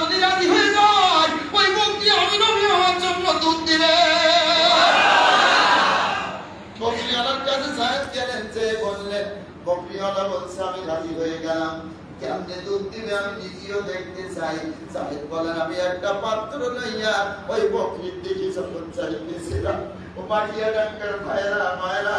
যদি রাজি হয়ে যায়, ওই আমি নবী হওয়ার জন্য দুধ দিবে। বকরিওয়ালার কাছে সাহেব গেলেন যে বললেন বকরিওয়ালা বলছে আমি রাজি হয়ে গেলাম। কেমনে দুধ দিবে আমি নিজেও দেখতে চাই। সাহেব বলেন আমি একটা পাত্র লইয়া ওই বকরির দিকে যখন চাইতেছিলাম ও মাটিয়া ডাঙ্গার ভাইরা মায়েরা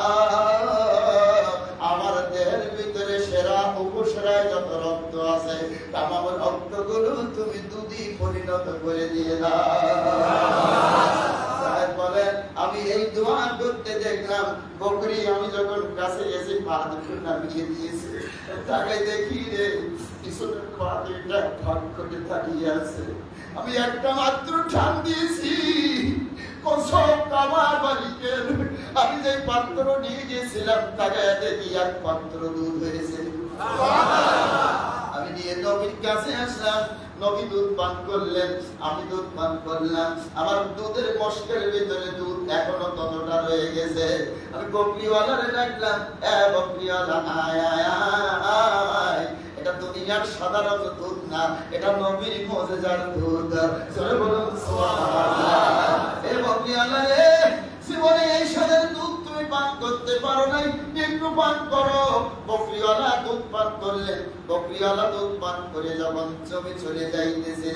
রক্ত আছে তামাম রক্তগুলো তুমি দুধই পরিণত করে দিয়ে দাও। আমি এই দোয়া করতে দেখলাম, বকরি, আমি যখন কাছে এসে পা দুটো নামিয়ে দিয়েছে, তাকে দেখি রে আমি একটা মাত্র টান দিয়েছি। আমি যে পাত্র নিয়ে গিয়েছিলাম, তাকে এক পাত্র দুধ হয়েছে। আমি নিয়ে নবীর কাছে আসলাম, নবী দুধ পান করলেন, আমি দুধ পান করলাম। আমার দুধের মস্কের ভিতরে দুধ এখনও ততটা রয়ে গেছে। আমি বকরিওয়ালারে ডাকলাম, এ বকরিওয়ালা, আয় আয় আয় দুনিয়ার সাধারণ দুধ না, এটা নবীর মজেজার দুধ। চলে বলুন এ বকরিওয়ালা রে, জীবনে এই সাদের দুধ তুমি পান করতে পারো নাই। একটু পান করো। দুধ পান করলেন বকরিওয়ালা দুধ পান করে যখন জমি চলে যাইতেছে